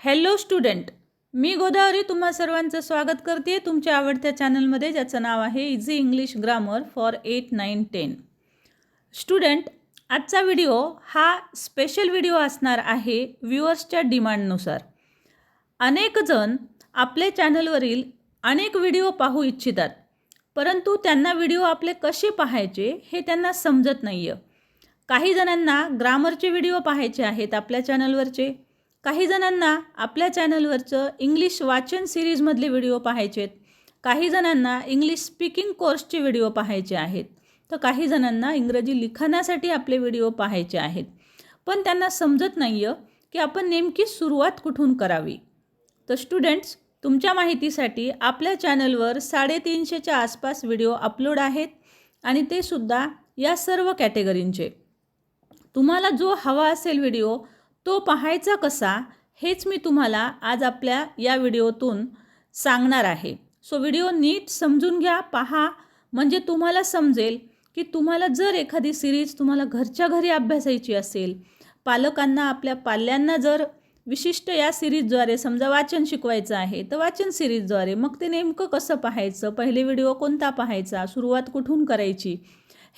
Hello student मी गोदावरी तुम्हा सर्वांचं स्वागत करते तुमच्या आवडत्या चॅनलमध्ये ज्याचं नाव आहे easy English grammar for eight nine ten student आजचा व्हिडिओ हा स्पेशल व्हिडिओ असणार आहे व्ह्युअर्सच्या डिमांडनुसार. अनेक जण आपले चॅनलवरील अनेक व्हिडिओ पाहू इच्छितात परंतु त्यांना व्हिडिओ आपले कसे पाहायचे हे त्यांना समजत नाही आहे काही जणांना ग्रामरचे व्हिडिओ पाहायचे आहेत आपल्या चॅनलवरचे काही जणांना आपल्या चॅनलवरचं इंग्लिश वाचन सिरीजमधले व्हिडिओ पाहायचे आहेत. काही जणांना इंग्लिश स्पीकिंग कोर्सचे व्हिडिओ पाहायचे आहेत. तर काही जणांना इंग्रजी लिखाणासाठी आपले व्हिडिओ पाहायचे आहेत. पण त्यांना समजत नाही आहे की आपण नेमकी सुरुवात कुठून करावी. तर स्टुडंट्स तुमच्या माहितीसाठी आपल्या चॅनलवर साडेतीनशेच्या आसपास व्हिडिओ अपलोड आहेत आणि ते सुद्धा या सर्व कॅटेगरींचे तुम्हाला जो हवा असेल व्हिडिओ तो पाहायचा कसा हेच मी तुम्हाला आज आपल्या या व्हिडिओतून सांगणार आहे. सो व्हिडिओ नीट समजून घ्या पहा. म्हणजे तुम्हाला समजेल की तुम्हाला जर एखादी सिरीज तुम्हाला घरच्या घरी अभ्यासायची असेल पालकांना आपल्या पाल्यांना जर विशिष्ट या सिरीजद्वारे समजा वाचन शिकवायचं आहे तर वाचन सिरीजद्वारे मग ते नेमकं कसं पाहायचं पहिले व्हिडिओ कोणता पाहायचा सुरुवात कुठून करायची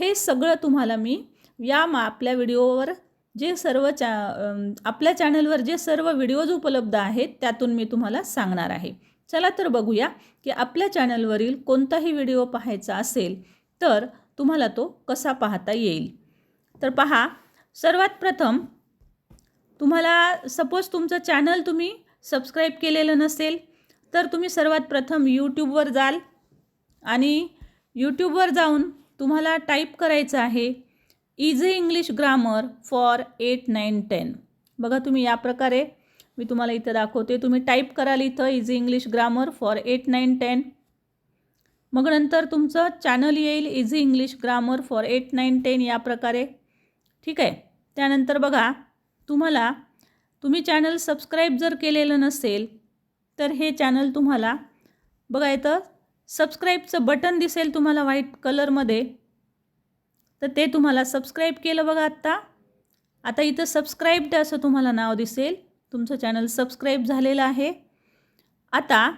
हे सगळं तुम्हाला मी या मा आपल्या व्हिडिओवर जे सर्व चॅ आपल्या चॅनलवर जे सर्व व्हिडिओज उपलब्ध आहेत त्यातून मी तुम्हाला सांगणार आहे. चला तर बघूया की आपल्या चॅनलवरील कोणताही व्हिडिओ पाहायचा असेल तर तुम्हाला तो कसा पाहता येईल? तर पहा सर्वात प्रथम तुम्हाला सपोज तुमचं चॅनल तुम्ही सबस्क्राईब केलेलं नसेल तर तुम्ही सर्वात प्रथम यूट्यूबवर जाल आणि यूट्यूबवर जाऊन तुम्हाला टाईप करायचं आहे easy English grammar for eight nine ten बघा तुम्ही या प्रकारे मी तुम्हाला इथं दाखवते. तुम्ही टाईप कराल इथं easy English grammar for eight nine ten मग नंतर तुमचं चॅनल येईल easy English grammar for eight nine ten या प्रकारे. ठीक आहे? त्यानंतर बघा तुम्हाला तुम्ही चॅनल सबस्क्राईब जर केलेलं नसेल तर हे चॅनल तुम्हाला बघा इथं सबस्क्राईबचं बटन दिसेल तुम्हाला व्हाईट कलरमध्ये तर ते तुम्हाला सबस्क्राईब केलं बघा आत्ता. आता इथं सबस्क्राईब्ड असं तुम्हाला नाव दिसेल. तुमचं चॅनल सबस्क्राईब झालेलं आहे. आता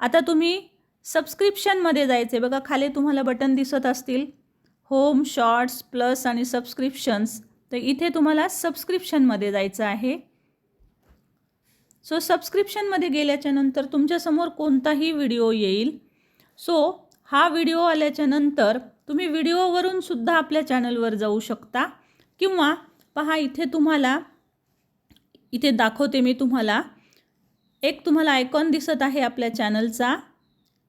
आता तुम्ही सबस्क्रिप्शनमध्ये जायचे बघा खाली तुम्हाला बटन दिसत असतील. होम शॉर्ट्स प्लस आणि सबस्क्रिप्शन्स तर इथे तुम्हाला सबस्क्रिप्शनमध्ये जायचं आहे. सो सबस्क्रिप्शनमध्ये गेल्याच्यानंतर तुमच्यासमोर कोणताही व्हिडिओ येईल. सो हा व्हिडिओ आल्याच्यानंतर तुम्ही व्हिडिओवरून सुद्धा आपल्या चॅनलवर जाऊ शकता. किंवा पहा इथे तुम्हाला इथे दाखवते मी तुम्हाला. एक तुम्हाला आयकॉन दिसत आहे आपल्या चॅनलचा.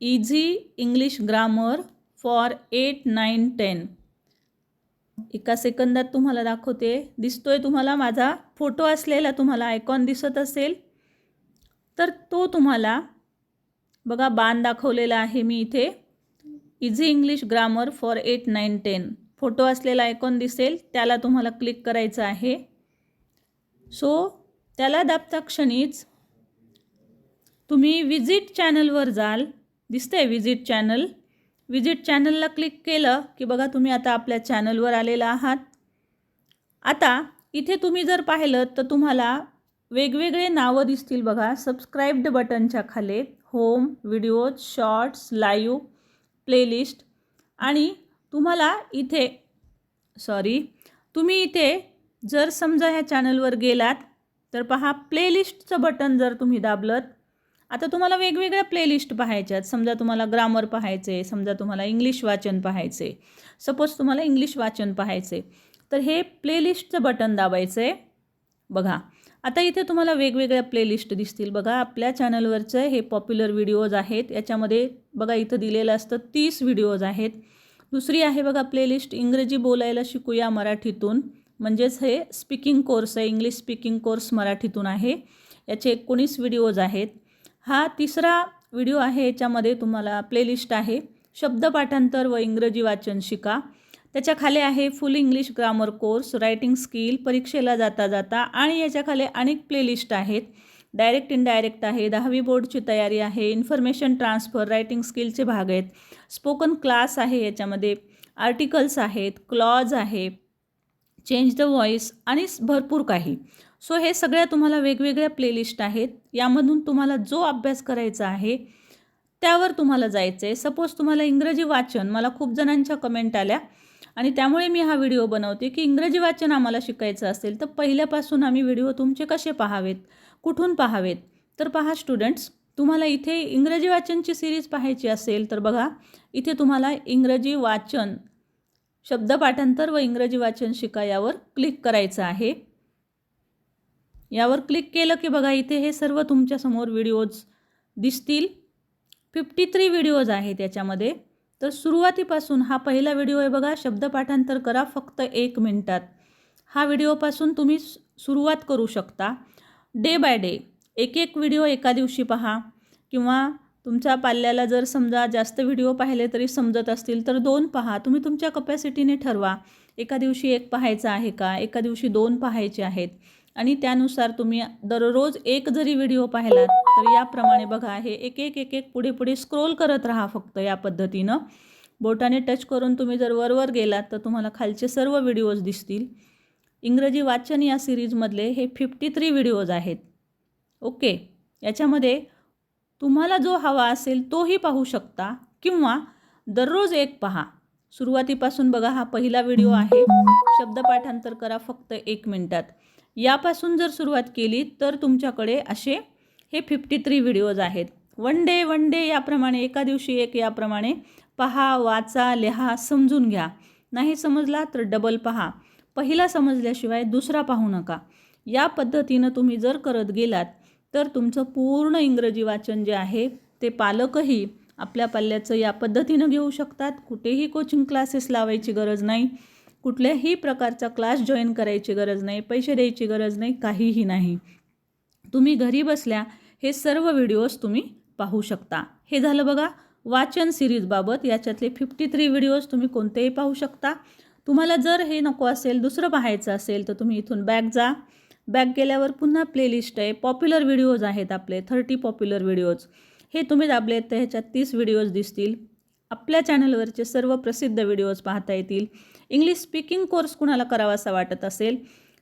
Easy English grammar for eight nine ten एका सेकंदात तुम्हाला दाखवते. दिसतोय तुम्हाला माझा फोटो असलेला तुम्हाला आयकॉन दिसत असेल. तर तो तुम्हाला बघा बाण दाखवलेला आहे मी इथे. Easy English grammar for eight nine ten photo असलेला आयकॉन दिसेल त्याला तुम्हाला क्लिक करायचं आहे. सो त्याला दाबता क्षणीच तुम्ही विजिट चॅनलवर जाल. दिसतंय विजिट चॅनल विजिट चॅनलला क्लिक केलं की बघा तुम्ही आता आपल्या चॅनलवर आलेला आहात. आता इथे तुम्ही जर पाहिलं तर तुम्हाला वेगवेगळे नावं दिसतील बघा. सबस्क्राईब्ड बटनच्या खाली. Home videos shorts live playlist आणि तुम्हाला इथे सॉरी तुम्ही इथे जर समजा ह्या चॅनलवर गेलात तर पहा प्लेलिस्टचं बटन जर तुम्ही दाबलत आता तुम्हाला वेगवेगळ्या प्लेलिस्ट पाहायच्या आहेत. समजा तुम्हाला ग्रामर पाहायचे समजा तुम्हाला इंग्लिश वाचन पाहायचे सपोज तुम्हाला इंग्लिश वाचन पाहायचे तर हे प्लेलिस्टचं बटन दाबायचं आहे बघा आता इथे तुम्हाला वेगवेगळ्या प्लेलिस्ट दिसतील. बघा आपल्या चॅनलवरचं हे पॉप्युलर व्हिडिओज आहेत. याच्यामध्ये बघा इथं दिलेलं असतं तीस व्हिडिओज आहेत. दुसरी आहे बघा प्लेलिस्ट इंग्रजी बोलायला शिकूया मराठीतून. म्हणजेच हे स्पीकिंग कोर्स आहे इंग्लिश स्पीकिंग कोर्स मराठीतून आहे. याचे एकोणीस व्हिडिओज आहेत. हा तिसरा व्हिडिओ आहे याच्यामध्ये तुम्हाला प्लेलिस्ट आहे. शब्दपाठांतर व इंग्रजी वाचन शिका. त्याच्याखाली आहे full English grammar course writing skill परीक्षेला जाता जाता आणि याच्या खाली अनेक प्लेलिस्ट आहेत. डायरेक्ट इनडायरेक्ट आहे दहावी बोर्डची तयारी आहे इन्फॉर्मेशन ट्रान्सफर रायटिंग स्किलचे भाग आहेत. स्पोकन क्लास आहे याच्यामध्ये आर्टिकल्स आहेत क्लॉज आहे चेंज द व्हॉईस आणि भरपूर काही. सो हे सगळ्या तुम्हाला वेगवेगळ्या प्लेलिस्ट आहेत. यामधून तुम्हाला जो अभ्यास करायचा आहे त्यावर तुम्हाला जायचं आहे सपोज तुम्हाला इंग्रजी वाचन मला खूप जणांच्या कमेंट आल्या आणि त्यामुळे मी हा व्हिडिओ बनवते की इंग्रजी वाचन आम्हाला शिकायचं असेल तर पहिल्यापासून आम्ही व्हिडिओ तुमचे कसे पाहावेत कुठून पाहावेत? तर पहा स्टुडंट्स तुम्हाला इथे इंग्रजी वाचनची सिरीज पाहायची असेल तर बघा इथे तुम्हाला इंग्रजी वाचन शब्दपाठांतर व इंग्रजी वाचन शिका यावर क्लिक करायचं आहे. यावर क्लिक केलं की बघा इथे हे सर्व तुमच्यासमोर व्हिडिओज दिसतील. फिफ्टी थ्री व्हिडिओज आहेत त्याच्यामध्ये तर सुरुवातीपासून हा पहिला व्हिडिओ आहे बघा शब्दपाठांतर करा फक्त एक मिनिटात. हा व्हिडिओपासून तुम्ही सु- सुरुवात करू शकता. डे बाय डे एक एक व्हिडिओ एका दिवशी पहा किंवा तुमच्या पाल्याला जर समजा जास्त व्हिडिओ पाहिले तरी समजत असतील तर दोन पहा. तुम्ही तुमच्या कपॅसिटीने ठरवा. एका दिवशी एक पाहायचा आहे का? एका दिवशी दोन पाहायचे आहेत. आणि त्यानुसार तुम्ही दररोज एक जरी व्हिडिओ पाहिलात तर याप्रमाणे बघा हे एक एक एक एक पुढे पुढे स्क्रोल करत राहा फक्त या पद्धतीनं. बोटाने टच करून तुम्ही जर वरवर गेलात तर तुम्हाला खालचे सर्व व्हिडिओज दिसतील. इंग्रजी वाचन या सिरीजमधले हे फिफ्टी थ्री व्हिडिओज आहेत. ओके? याच्यामध्ये तुम्हाला जो हवा असेल तोही पाहू शकता. किंवा दररोज एक पहा. सुरुवातीपासून बघा हा पहिला व्हिडिओ आहे. शब्दपाठांतर करा फक्त एक मिनिटात. यापासून जर सुरुवात केली तर तुमच्याकडे असे हे फिफ्टी थ्री व्हिडिओज आहेत. वन डे वन डे याप्रमाणे एका दिवशी एक याप्रमाणे पहा वाचा लिहा समजून घ्या. नाही समजला तर डबल पहा. पहिला समजल्याशिवाय दुसरा पाहू नका. या पद्धतीनं तुम्ही जर करत गेलात तर तुमचं पूर्ण इंग्रजी वाचन जे आहे ते पालकही आपल्या पाल्याचं या पद्धतीनं घेऊ शकतात. कुठेही कोचिंग क्लासेस लावायची गरज नाही. कुठल्याही प्रकारचा क्लास जॉईन करायची गरज नाही पैसे द्यायची गरज नाही काहीही नाही. तुम्ही घरी बसल्या हे सर्व व्हिडिओज तुम्ही पाहू शकता. हे झालं बघा वाचन सिरीजबाबत याच्यातले फिफ्टी थ्री व्हिडिओज तुम्ही कोणतेही पाहू शकता. तुम्हाला जर हे नको असेल दुसरं पाहायचं असेल तर तुम्ही इथून बॅक जा. बॅक गेल्यावर पुन्हा प्लेलिस्ट आहे. पॉप्युलर व्हिडिओज आहेत आपले थर्टी पॉप्युलर व्हिडिओज हे तुम्ही दाबलेत तर ह्याच्यात तीस व्हिडिओज दिसतील. आपल्या चॅनलवरचे सर्व प्रसिद्ध व्हिडिओज पाहता येतील. इंग्लिश स्पीकिंग कोर्स कुणाला करावासा वाटत असेल?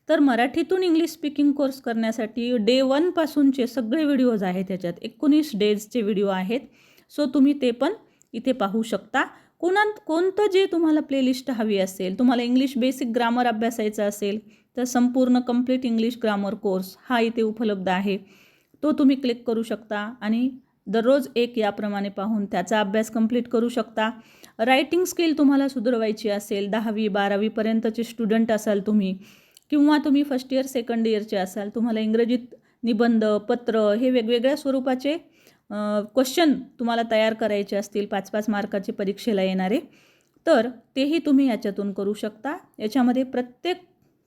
तर मराठीतून इंग्लिश स्पीकिंग कोर्स करण्यासाठी डे वनपासूनचे सगळे व्हिडिओज आहेत त्याच्यात. एकोणीस डेजचे व्हिडिओ आहेत. सो तुम्ही ते पण इथे पाहू शकता. कोणा कोणतं जे तुम्हाला प्लेलिस्ट हवी असेल तुम्हाला इंग्लिश बेसिक ग्रामर अभ्यासायचं असेल तर संपूर्ण कंप्लीट इंग्लिश ग्रामर कोर्स हा इथे उपलब्ध आहे. तो तुम्ही क्लिक करू शकता आणि दररोज एक याप्रमाणे पाहून त्याचा अभ्यास कंप्लीट करू शकता. रायटिंग स्किल तुम्हाला सुधारवायची असेल दहावी बारावीपर्यंतचे स्टुडंट असाल तुम्ही किंवा तुम्ही फर्स्ट इयर सेकंड इयरचे असाल तुम्हाला इंग्रजीत निबंध पत्र हे वेगवेगळ्या स्वरूपाचे क्वेश्चन तुम्हाला तयार करायचे असतील पाच पाच मार्काचे परीक्षेला येणारे तर तेही तुम्ही याच्यातून करू शकता. याच्यामध्ये प्रत्येक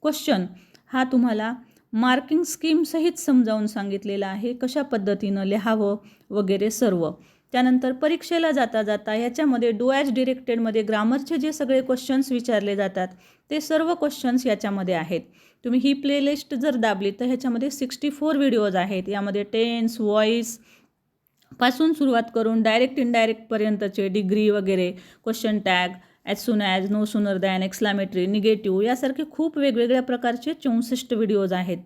क्वेश्चन हा तुम्हाला मार्किंग स्कीमसहित समजावून सांगितलेलं आहे कशा पद्धतीनं लिहावं वगैरे सर्व. त्यानंतर परीक्षेला जाता जाता ह्याच्यामध्ये डू ॲज डिरेक्टेडमध्ये ग्रामरचे जे सगळे क्वेश्चन्स विचारले जातात ते सर्व क्वेश्चन्स याच्यामध्ये आहेत. तुम्ही ही प्लेलिस्ट जर दाबली तर ह्याच्यामध्ये सिक्स्टी फोर व्हिडिओज आहेत. यामध्ये टेन्स व्हॉईसपासून सुरुवात करून डायरेक्ट इनडायरेक्टपर्यंतचे डिग्री वगैरे question tag as soon as no sooner than exclamatory negative यासारखे खूप वेगवेगळ्या प्रकारचे चौसष्ट व्हिडिओज आहेत.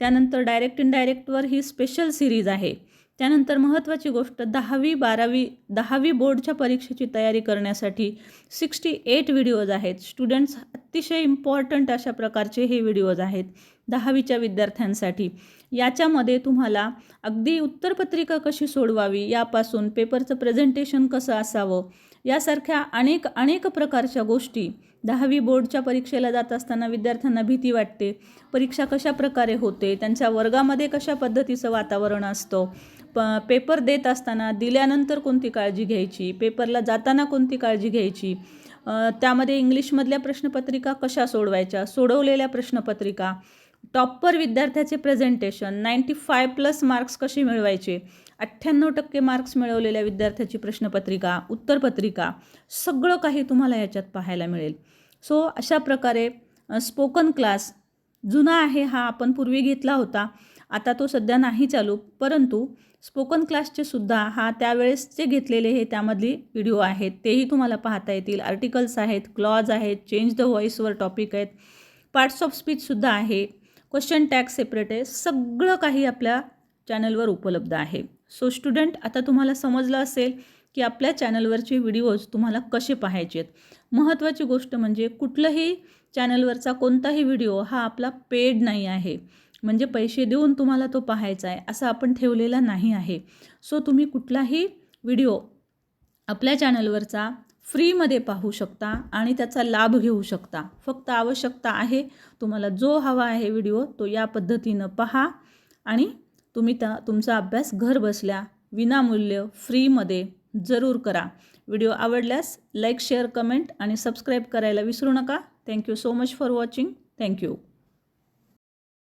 त्यानंतर डायरेक्ट इनडायरेक्टवर ही स्पेशल सिरीज आहे. त्यानंतर महत्त्वाची गोष्ट दहावी बारावी दहावी बोर्डच्या परीक्षेची तयारी करण्यासाठी सिक्स्टी एट व्हिडिओज आहेत. स्टुडंट्स अतिशय इम्पॉर्टंट अशा प्रकारचे हे व्हिडिओज आहेत. दहावीच्या विद्यार्थ्यांसाठी. याच्यामध्ये तुम्हाला अगदी उत्तरपत्रिका कशी सोडवावी यापासून पेपरचं प्रेझेंटेशन कसं असावं यासारख्या अनेक अनेक प्रकारच्या गोष्टी दहावी बोर्डच्या परीक्षेला जात असताना विद्यार्थ्यांना भीती वाटते. परीक्षा कशा प्रकारे होते त्यांच्या वर्गामध्ये कशा पद्धतीचं वातावरण असतं प पेपर देत असताना दिल्यानंतर कोणती काळजी घ्यायची पेपरला जाताना कोणती काळजी घ्यायची त्यामध्ये इंग्लिशमधल्या प्रश्नपत्रिका कशा सोडवायच्या सोडवलेल्या प्रश्नपत्रिका टॉपर विद्यार्थ्याचे presentation ninety five plus marks कसे मिळवायचे? अठ्ठ्याण्णव टक्के मार्क्स मिळवलेल्या विद्यार्थ्याची प्रश्नपत्रिका उत्तरपत्रिका सगळं काही तुम्हाला याच्यात पाहायला मिळेल. सो अशा प्रकारे स्पोकन क्लास जुना आहे हा आपण पूर्वी घेतला होता. आता तो सध्या नाही चालू परंतु स्पोकन क्लासचे सुद्धा हा त्यावेळेसचे घेतलेले हे त्यामधली व्हिडिओ आहेत. तेही तुम्हाला पाहता येतील. आर्टिकल्स आहेत क्लॉज आहेत चेंज द व्हॉईसवर टॉपिक आहेत. पार्ट्स ऑफ स्पीचसुद्धा आहे. क्वेश्चन टॅग सेपरेट आहे. सगळं काही आपल्या चॅनलवर उपलब्ध आहे. सो स्टुडंट आता तुम्हाला समजलं असेल की आपल्या चॅनलवरचे व्हिडिओज तुम्हाला कसे पाहायचे आहेत. महत्त्वाची गोष्ट म्हणजे कुठलंही चॅनलवरचा कोणताही व्हिडिओ हा आपला पेड नाही आहे. म्हणजे पैसे देऊन तुम्हाला तो पाहायचा आहे असं आपण ठेवलेला नाही आहे. सो तुम्ही कुठलाही व्हिडिओ आपल्या चॅनलवरचा फ्रीमध्ये पाहू शकता आणि त्याचा लाभ घेऊ शकता. फक्त आवश्यकता आहे तुम्हाला जो हवा आहे व्हिडिओ तो या पद्धतीनं पहा आणि तुम्ही त्या तुमचा अभ्यास घर बसल्या विनामूल्य फ्रीमध्ये जरूर करा. व्हिडिओ आवडल्यास लाईक शेअर कमेंट आणि सबस्क्राईब करायला विसरू नका. Thank you so much for watching. Thank you.